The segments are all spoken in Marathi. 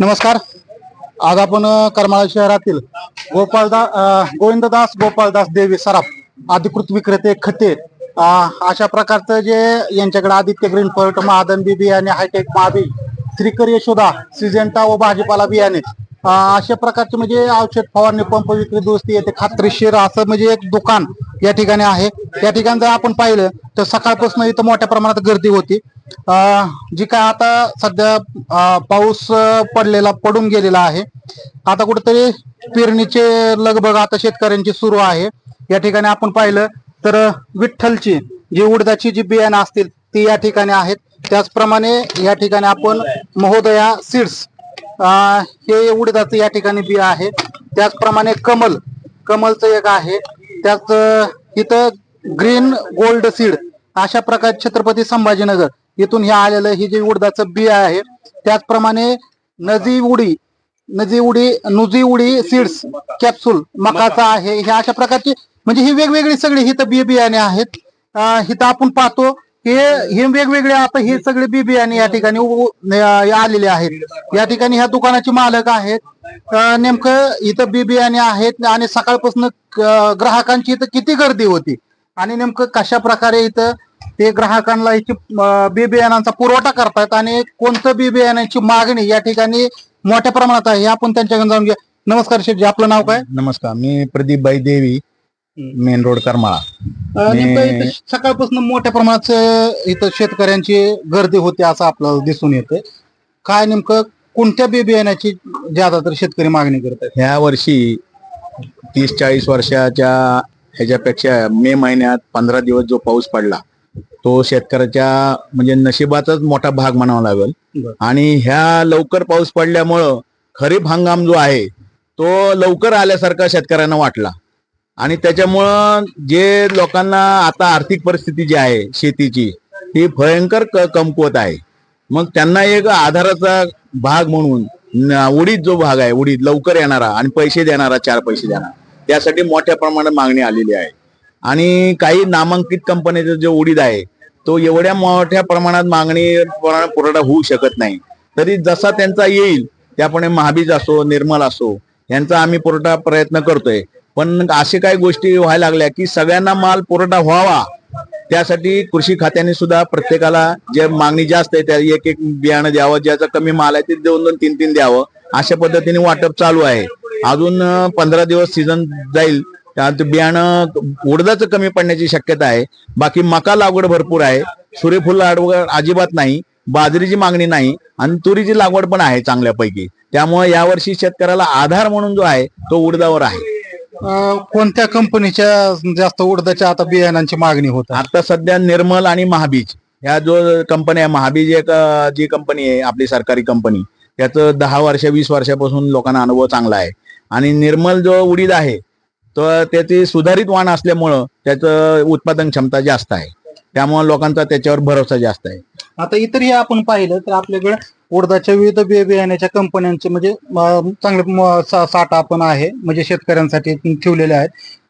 नमस्कार. आज आपण करमाळा शहरातील गोपाळदास गोविंददास गोपाळदास देवी सराफ अधिकृत विक्रेते खते अशा प्रकारचं जे यांच्याकडे आदित्य ग्रीन पर्ट महादन बी बियाणे हायटेक महाबी श्रीकर यशोदा सिजेंटा व भाजीपाला बियाणे अशा प्रकारचे म्हणजे औषध फवारणी पंप विक्री दुरुस्ती येते. खात्रीशीर असं म्हणजे एक दुकान या ठिकाणी आहे. या ठिकाणी जर आपण पाहिलं तर सकाळपासून इथं मोठ्या प्रमाणात गर्दी होती. जी काय आता सध्या पाऊस पडलेला पडून गेलेला आहे. आता कुठेतरी पेरणीचे लगबग आता शेतकऱ्यांची सुरू आहे. या ठिकाणी आपण पाहिलं तर विठ्ठलची जी उडदाची जी बियाणं असतील ती या ठिकाणी आहेत. त्याचप्रमाणे या ठिकाणी आपण महोदया सीड्स हे उडदाचं या ठिकाणी बी आहे. त्याचप्रमाणे कमल कमलचं एक आहे. त्याच इथं ग्रीन गोल्ड सीड अशा प्रकारे छत्रपती संभाजीनगर इथून हे आलेलं हे जे उडदाचं बी आहे. त्याचप्रमाणे नजी उडी नजी उडी नुजी उडी सीड्स कॅप्सूल मकाचा आहे. हे अशा प्रकारची म्हणजे ही वेगवेगळी सगळी हिथं बी बियाणे आहेत. हिथं आपण पाहतो. हे हे वेगवेगळे आता हे सगळे बी बियाणे या ठिकाणी उ- उ- अं, आलेले आहेत. या ठिकाणी ह्या दुकानाचे मालक आहेत. अं, नेमकं इथं बी बियाणे आहेत आणि सकाळपासून ग्राहकांची इथं किती गर्दी होती? आणि नेमकं कशा प्रकारे इथं ते ग्राहकांना याची अं, बी बियाणांचा पुरवठा करतात आणि कोणतं बी बियाण्याची मागणी या ठिकाणी मोठ्या प्रमाणात आहे हे आपण त्यांच्याकडे जाऊन घ्या नमस्कार शेठजी आपलं नाव काय? नमस्कार मी प्रदीप बाई देवी मेन रोड करमाळा. नेमकं सकाळपासून मोठ्या प्रमाणात इथं शेतकऱ्यांची गर्दी होते असं आपल्याला दिसून येते. काय नेमकं कोणत्या बी बियाण्याची ज्यादा तर शेतकरी मागणी करत आहेत ह्या वर्षी तीस चाळीस वर्षाच्या ह्याच्यापेक्षा मे महिन्यात पंधरा दिवस जो पाऊस पडला तो शेतकऱ्याच्या म्हणजे नशिबाचाच मोठा भाग म्हणावा लागेल. आणि ह्या लवकर पाऊस पडल्यामुळं खरीप हंगाम जो आहे तो लवकर आल्यासारखा शेतकऱ्यांना वाटला. आणि त्याच्यामुळं जे लोकांना आता आर्थिक परिस्थिती जी आहे शेतीची ती भयंकर कमकुवत आहे. मग त्यांना एक आधाराचा भाग म्हणून उडीद जो भाग आहे उडीद लवकर येणारा आणि पैसे देणारा चार पैसे देणारा त्यासाठी मोठ्या प्रमाणात मागणी आलेली आहे. आणि काही नामांकित कंपनीचा जो उडीद आहे तो एवढ्या मोठ्या प्रमाणात मागणी पुरवठा होऊ शकत नाही. तरी जसा त्यांचा येईल त्याप्रमाणे महाबीज असो निर्मल असो यांचा आम्ही पुरवठा प्रयत्न करतोय. पण असे काही गोष्टी व्हायला लागल्या की सगळ्यांना माल पुरवठा व्हावा. त्यासाठी कृषी खात्याने सुद्धा प्रत्येकाला जे मागणी जास्त आहे त्या एक एक बियाणं द्यावं ज्याचा कमी माल आहे ते दोन दोन तीन तीन द्यावं अशा पद्धतीने वाटप चालू आहे. अजून पंधरा दिवस सीझन जाईल. त्यात बियाणं उडदाचं कमी पडण्याची शक्यता आहे. बाकी मका लागवड भरपूर आहे. सूर्यफूल लागवड अजिबात नाही. बाजरीची मागणी नाही. आणि तुरीची लागवड पण आहे चांगल्यापैकी. त्यामुळे यावर्षी शेतकऱ्याला आधार म्हणून जो आहे तो उडदावर आहे. कोणत्या कंपनीच्या जास्त उडदाच्या आता बियाणांची मागणी होत आता सध्या निर्मल आणि महाबीज. ह्या जो कंपनी आहे महाबीज एक जी कंपनी आहे आपली सरकारी कंपनी त्याचं दहा वर्ष वीस वर्षापासून लोकांना अनुभव चांगला आहे. आणि निर्मल जो उडीद आहे तर त्याची सुधारित वाण असल्यामुळं त्याचं उत्पादन क्षमता जास्त आहे. त्यामुळे लोकांचा त्याच्यावर भरोसा जास्त आहे. आता इतरही आपण पाहिलं तर आपल्याकडे उडदाच्या विविध बियाण्याच्या कंपन्यांचे म्हणजे चांगले साठा पण आहे म्हणजे शेतकऱ्यांसाठी ठेवलेले आहेत.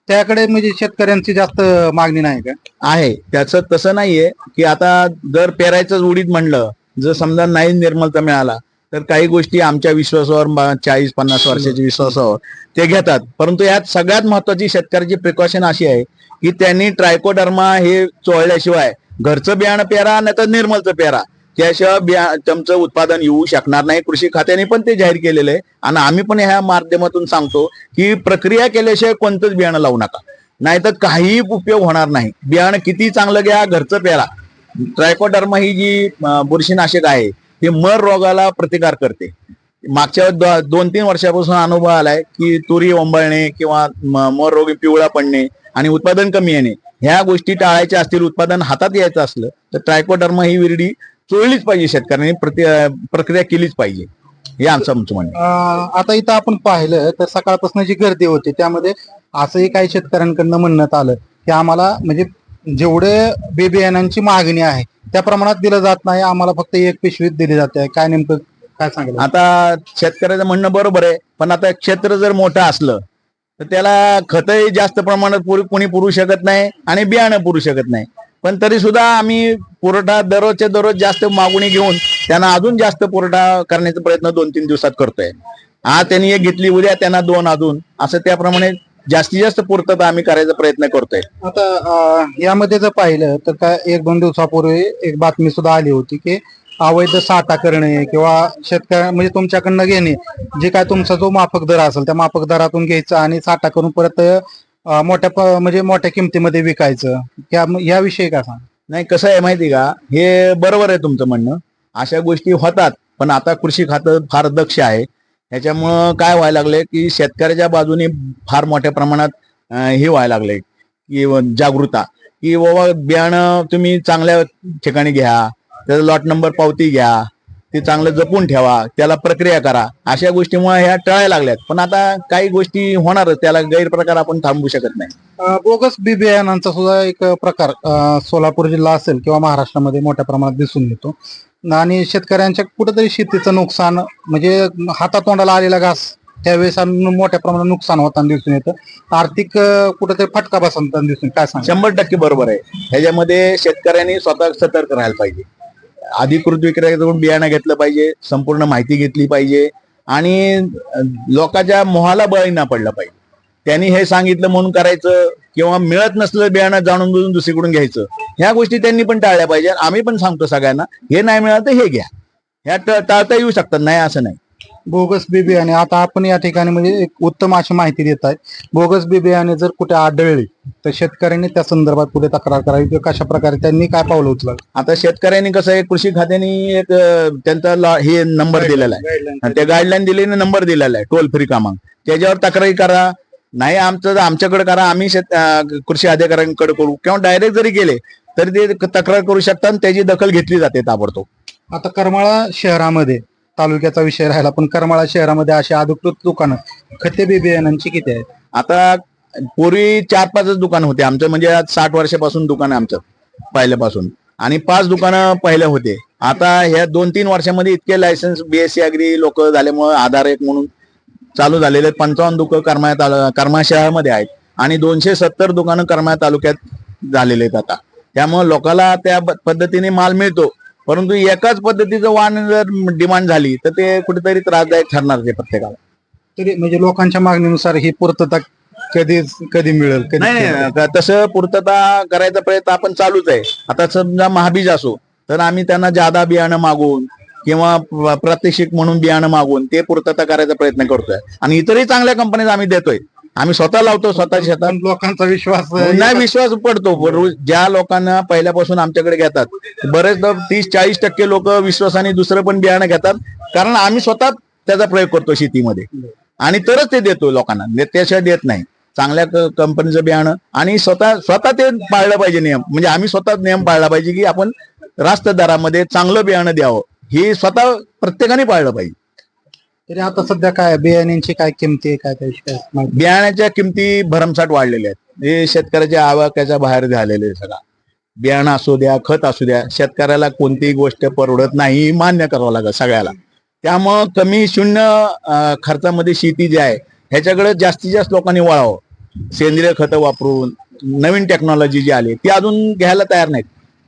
त्याकडे म्हणजे शेतकऱ्यांची जास्त मागणी नाही का? आहे. त्याचं तसं नाहीये की आता जर पेरायचं उडीद म्हणलं जर समजा नाही निर्मलता मिळाला तर काही गोष्टी आमच्या विश्वासावर चाळीस पन्नास वर्षाच्या विश्वासावर ते घेतात. परंतु यात सगळ्यात महत्वाची शेतकऱ्याची प्रिकॉशन अशी आहे की त्यांनी ट्रायकोडर्मा हे चोळल्याशिवाय घरचं बियाणं पेरा नाही तर निर्मलचं पेरा. त्याशिवाय बिया तुमचं उत्पादन येऊ शकणार नाही कृषी खात्याने पण ते जाहीर केलेलं आहे. आणि आम्ही पण ह्या माध्यमातून सांगतो की प्रक्रिया केल्याशिवाय कोणतंच बियाणं लावू नका. नाहीतर काहीही उपयोग होणार नाही. बियाणं किती चांगलं घ्या घरचं प्यारा ट्रायकोडर्मा ही जी बुरशीनाशक आहे ती मर रोगाला प्रतिकार करते. मागच्या दोन तीन वर्षापासून अनुभव आलाय की तुरी ओंबळणे किंवा मर रोग पिवळा पडणे आणि उत्पादन कमी येणे. ह्या गोष्टी टाळायच्या असतील उत्पादन हातात यायचं असलं तर ट्रायकोडर्मा ही विरडी चोळलीच पाहिजे शेतकऱ्यांनी प्रति प्रक्रिया केलीच पाहिजे. हे आमचं आमचं म्हणणं आता इथं आपण पाहिलं तर सकाळपासून जी गर्दी होती त्यामध्ये असंही काही शेतकऱ्यांकडनं म्हणण्यात आलं की आम्हाला म्हणजे जेवढे बी बियाणांची मागणी आहे त्या प्रमाणात दिलं जात नाही आम्हाला फक्त एक पिशवीत दिली जाते. काय नेमकं काय सांगितलं आता शेतकऱ्याचं म्हणणं बरोबर आहे पण आता क्षेत्र जर मोठं असलं तर त्याला खतही जास्त प्रमाणात पुर- कोणी पुरू शकत नाही आणि बियाणं पुरू शकत नाही. पण तरी सुद्धा आम्ही पुरवठा दररोजच्या दररोज जास्त मागणी घेऊन त्यांना अजून जास्त पुरवठा करण्याचा प्रयत्न दोन तीन दिवसात करतोय. आज त्यांनी एक घेतली उद्या त्यांना दोन अजून. असं त्याप्रमाणे जास्तीत जास्त पूर्तता आम्ही करायचा प्रयत्न करतोय. आता यामध्ये जर पाहिलं तर काय एक दोन दिवसापूर्वी एक बातमी सुद्धा आली होती की अवैध साठा करणे किंवा शेतकऱ्या म्हणजे तुमच्याकडनं घेणे जे काय तुमचा जो माफक दर असेल त्या माफक दरातून घ्यायचं आणि साठा करून परत मोठ्या प- म्हणजे मोठ्या किमतीमध्ये विकायचं. या याविषयी का सांग नाही कसं आहे माहिती का? हे बरोबर आहे तुमचं म्हणणं. अशा गोष्टी होतात पण आता कृषी खातं फार दक्ष आहे. ह्याच्यामुळं काय व्हायला लागले की शेतकऱ्याच्या बाजूने फार मोठ्या प्रमाणात अं, हे व्हायला लागले की व- जागृता की बाबा बियाणं तुम्ही चांगल्या ठिकाणी घ्या त्याचा लॉट नंबर पावती घ्या ते चांगलं जपून ठेवा त्याला प्रक्रिया करा. अशा गोष्टीमुळे ह्या टळायला लागल्यात. पण आता काही गोष्टी होणारच त्याला गैरप्रकार आपण थांबवू शकत नाही. बोगस बी बियाणांचा सुद्धा एक प्रकार सोलापूर जिल्हा असेल किंवा महाराष्ट्रामध्ये मोठ्या प्रमाणात दिसून येतो. आणि शेतकऱ्यांच्या कुठेतरी शेतीचं नुकसान म्हणजे हातातोंडाला आलेला घास त्यावेळेस मोठ्या प्रमाणात नुकसान होताना दिसून येतं. आर्थिक कुठेतरी फटका बसताना दिसून. काय सांग शंभर टक्के बरोबर आहे. ह्याच्यामध्ये शेतकऱ्यांनी स्वतः सतर्क राहायला पाहिजे. अधिकृत विक्रेत्याकडून बियाणं घेतलं पाहिजे संपूर्ण माहिती घेतली पाहिजे आणि लोकांच्या मोहाला बळी ना पडलं पाहिजे. त्यांनी हे सांगितलं म्हणून करायचं किंवा मिळत नसलं बियाणं जाणून बुजून दुसरीकडून घ्यायचं. ह्या गोष्टी त्यांनी पण टाळल्या पाहिजे आम्ही पण सांगतो सगळ्यांना हे नाही मिळालं तर हे घ्या. ह्या टाळता येऊ शकतात नाही असं नाही. बोगस बी बियाणे आता आपण या ठिकाणी म्हणजे एक उत्तम अशी माहिती देत आहे. बोगस बी बियाणे जर कुठे आढळली तर शेतकऱ्यांनी त्या संदर्भात कुठे तक्रार करावी किंवा कशा प्रकारे त्यांनी काय पावलं उचलावी? आता शेतकऱ्यांनी कसं आहे कृषी खात्याने एक त्यांचा हे नंबर दिलेला आहे. आणि त्या गाईडलाईन दिलेले नंबर दिलेला आहे टोल फ्री क्रमांक. त्याच्यावर तक्रारी करा. नाही आमचं आमच्याकडे करा. आम्ही शेत कृषी अधिकाऱ्यांकडे करू. किंवा डायरेक्ट जरी गेले तरी ते तक्रार करू शकतात आणि त्याची दखल घेतली जाते ताबडतोब. आता करमाळा शहरामध्ये तालुक्याचा विषय राहिला पण करमाळा शहरामध्ये अशी अधिकृत दुकानं खते बी बियाणांची किती आहेत? आता पूर्वी चार पाचच दुकान होते. आमचं म्हणजे आज साठ वर्षापासून दुकान आहे आमचं पहिल्यापासून. आणि पाच दुकानं पहिले होते. आता ह्या दोन तीन वर्षामध्ये इतके लायसन्स बीएससी अग्री लोक झाल्यामुळे आधार एक म्हणून चालू झालेले पंचावन्न दुकान कर्मा तालु शहरामध्ये आहेत. आणि दोनशे सत्तर दुकानं करमाळा तालुक्यात झालेले आहेत आता. त्यामुळे लोकांना त्या पद्धतीने माल मिळतो. परंतु एकाच पद्धतीचं वाहन जर डिमांड झाली तर ते कुठेतरी त्रासदायक ठरणार ते प्रत्येकाला. तरी म्हणजे लोकांच्या मागणीनुसार ही पूर्तता कधी कधी मिळेल कधी नाही तसं पूर्तता करायचा प्रयत्न आपण चालूच आहे. आता समजा महाबीज असो तर आम्ही त्यांना जादा बियाणं मागवून किंवा प- प्रात्यक्षिक म्हणून बियाणं मागवून ते पूर्तता करायचा प्रयत्न करतोय. आणि इतरही चांगल्या कंपनीज आम्ही देतोय. आम्ही स्वतः लावतो स्वतः शेतात. लोकांचा विश्वास नाही विश्वास पडतो. बरो- ज्या लोकांना पहिल्यापासून आमच्याकडे घेतात बरेचदा तीस चाळीस टक्के लोक विश्वासाने दुसरं पण बियाणं घेतात. कारण आम्ही स्वतः त्याचा प्रयोग करतो शेतीमध्ये. आणि तरच ते देतो लोकांना. ने- त्याशिवाय देत नाही. चांगल्या कंपनीचं बियाणं आणि स्वतः स्वतः ते पाळलं पाहिजे नियम. म्हणजे आम्ही स्वतः नियम पाळला पाहिजे की आपण रास्त दरामध्ये चांगलं बियाणं द्यावं. हे स्वतः प्रत्येकाने पाळलं पाहिजे. तरी आता सध्या काय बियाण्यांची काय किमती आहे? काय त्याविषयी काय बियाण्याच्या किमती भरमसाठ वाढलेल्या आहेत. हे शेतकऱ्याच्या आवाक्याच्या बाहेर झालेले आहे सगळा. बियाणं असू द्या खत असू द्या शेतकऱ्याला कोणतीही गोष्ट परवडत नाही मान्य करावं लागत सगळ्याला. त्यामुळं कमी शून्य खर्चामध्ये शेती जी आहे ह्याच्याकडे जास्तीत जास्त लोकांनी वळावं. सेंद्रिय खतं वापरून नवीन टेक्नॉलॉजी जी आली ती अजून घ्यायला तयार नाहीत.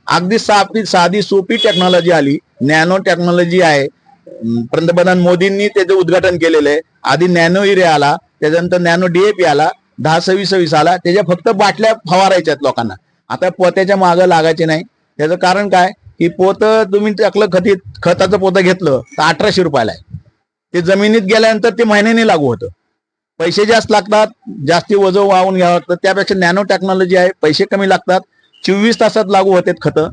अगदी साधी साधी सोपी टेक्नॉलॉजी आली नॅनो टेक्नॉलॉजी आहे पंतप्रधान मोदींनी त्याचं उद्घाटन केलेलं आहे आधी नॅनो युरिया आला त्याच्यानंतर नॅनो डीएपी आला दहा सव्वीस सव्वीस आला त्याच्या फक्त बाटल्या फवारायच्यात लोकांना. आता पोत्याच्या मागं लागायचे नाही. त्याचं कारण काय? की पोत तुम्ही टाकलं खतीत खताचं पोतं घेतलं तर अठराशे रुपयाला आहे. ते जमिनीत गेल्यानंतर ते महिन्याने लागू होतं. पैसे जास्त लागतात जास्ती वजन वाहून घ्यावं लागतं. त्यापेक्षा नॅनो टेक्नॉलॉजी आहे पैसे कमी लागतात. चोवीस तासात लागू होतात खतं.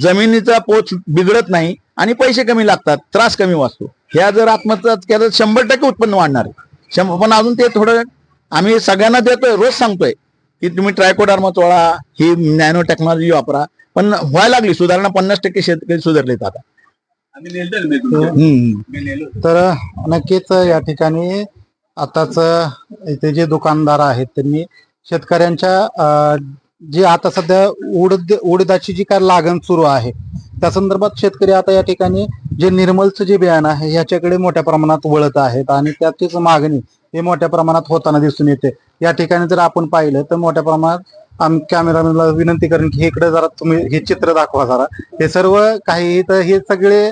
जमिनीचा पोत बिघडत नाही आणि पैसे कमी लागतात त्रास कमी वाचतो. ह्या जर आत्महत्या केलं तर शंभर टक्के उत्पन्न वाढणार आहे. शंभर पण अजून ते थोडं आम्ही सगळ्यांना देतोय रोज सांगतोय की तुम्ही ट्रायकोडार्मा चोळा ही नॅनो टेक्नॉलॉजी वापरा. पण व्हायला लागली सुधारणा पन्नास टक्के शेतकरी सुधारलेत आता. तर नक्कीच या ठिकाणी आताच इथे जे दुकानदार आहेत त्यांनी शेतकऱ्यांच्या अं, जे आता सध्या उडद उडदाची जी काय लागण सुरू आहे त्या संदर्भात शेतकरी आता या ठिकाणी जे निर्मलचं जे बियाणं आहे ह्याच्याकडे मोठ्या प्रमाणात वळत आहेत आणि त्याचीच मागणी हे मोठ्या प्रमाणात होताना दिसून येते. या ठिकाणी जर आपण पाहिलं तर मोठ्या प्रमाणात आम्ही कॅमेरामॅनला विनंती करेन की इकडे जरा तुम्ही हे चित्र दाखवा जरा. हे सर्व काही तर हे सगळे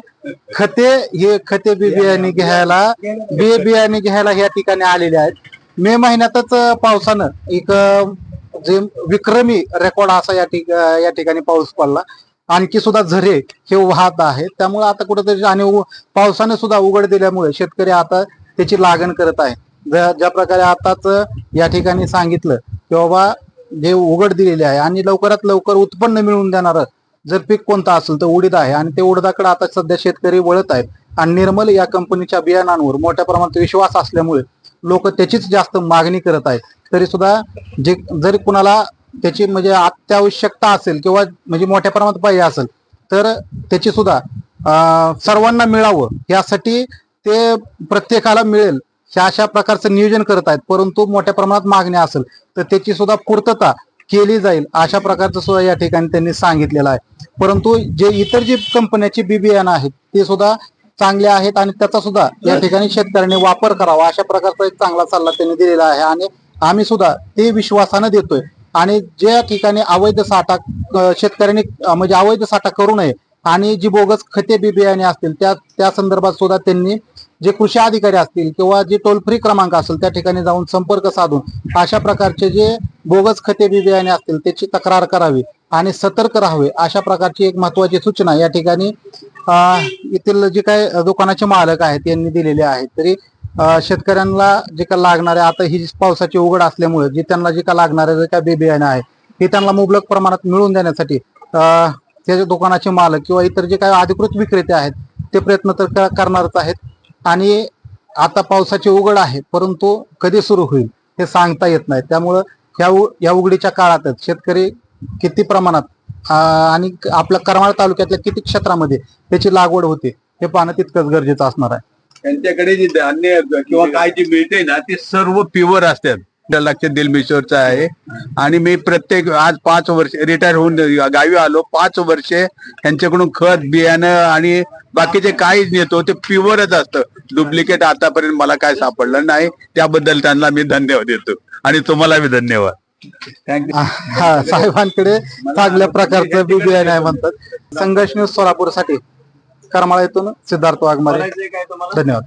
खते हे खते बी बियाणे घ्यायला बी बियाणे घ्यायला या ठिकाणी आलेले आहेत. मे महिन्यातच पावसानं एक जे विक्रमी रेकॉर्ड असा या ठिक या ठिकाणी पाऊस पडला. आणखी सुद्धा झरे हे वाहत आहेत. त्यामुळे आता कुठेतरी आणि पावसाने सुद्धा उघड दिल्यामुळे शेतकरी आता त्याची लागण करत आहे. ज- ज्या प्रकारे आताच या ठिकाणी सांगितलं की बाबा जे उघड दिलेले आहे आणि लवकरात लवकर उत्पन्न मिळवून देणार जर पीक कोणतं असेल तर उडीद आहे आणि ते उडदाकडे आता सध्या शेतकरी वळत आहेत. आणि निर्मल या कंपनीच्या बियाणांवर मोठ्या प्रमाणात विश्वास असल्यामुळे लोक त्याचीच जास्त मागणी करत आहेत. तरी सुद्धा जे जरी कुणाला त्याची म्हणजे अत्यावश्यकता असेल किंवा म्हणजे मोठ्या प्रमाणात पाहिजे असेल तर त्याची सुद्धा सर्वांना मिळावं. यासाठी ते प्रत्येकाला मिळेल. ह्या अशा प्रकारचं नियोजन करत आहेत. परंतु मोठ्या प्रमाणात मागणी असेल तर त्याची सुद्धा पूर्तता केली जाईल अशा प्रकारचं सुद्धा या ठिकाणी त्यांनी सांगितलेलं आहे. परंतु जे इतर जी कंपन्याची बी बियाणं आहेत ते सुद्धा चांगले आहेत आणि त्याचा सुद्धा या ठिकाणी शेतकऱ्यांनी वापर करावा अशा प्रकारचा एक चांगला सल्ला त्यांनी दिलेला आहे. आणि आम्ही सुद्धा ते विश्वासानं देतोय. आणि ज्या ठिकाणी अवैध साठा शेतकऱ्यांनी म्हणजे अवैध साठा करू नये आणि जी बोगस खते बी बियाणे असतील त्या त्या संदर्भात सुद्धा त्यांनी जे कृषी अधिकारी असतील किंवा जे टोल फ्री क्रमांक असेल त्या ठिकाणी जाऊन संपर्क साधून अशा प्रकारचे जे बोगस खते बी बियाणे असतील त्याची तक्रार करावी आणि सतर्क राहावे अशा प्रकारची एक महत्वाची सूचना या ठिकाणी येथील जे काही दुकानाचे मालक आहेत यांनी दिलेले आहेत. तरी शेतकऱ्यांना जे काय लागणारे आता ही जी पावसाची उघड असल्यामुळे जे त्यांना जे काय लागणारे जे काय बे बियाणे आहे हे त्यांना मुबलक प्रमाणात मिळवून देण्यासाठी त्याच्या त्याचे दुकानाचे मालक किंवा इतर जे काही अधिकृत विक्रेते आहेत ते प्रयत्न तर करणारच आहेत. आणि आता पावसाची उघड आहे परंतु कधी सुरू होईल हे सांगता येत नाही. त्यामुळं या उ- या उघडीच्या काळातच शेतकरी किती प्रमाणात आणि आपल्या करमाळ तालुक्यातल्या किती क्षेत्रामध्ये त्याची लागवड होते हे पाहणं तितकंच गरजेचं असणार आहे. त्यांच्याकडे जे धान्य किंवा काय जे मिळते ना ते सर्व प्युअर असतात. त्या लक्षात दिल मिशोरचं आहे. आणि मी प्रत्येक आज पाच वर्ष रिटायर होऊन गावी आलो पाच वर्षे त्यांच्याकडून खत बियाणं आणि बाकीचे काहीच नेतो ते प्युअरच असतं. डुप्लिकेट आतापर्यंत मला काय सापडलं नाही. त्याबद्दल त्यांना मी धन्यवाद देतो. आणि तुम्हाला मी धन्यवाद. हा साहेबांकडे चांगल्या प्रकारचं बी बियाणे आहे म्हणतात. संघर्ष न्यूज सोलापूरसाठी करमाळा येथून सिद्धार्थ वाघमारे. धन्यवाद.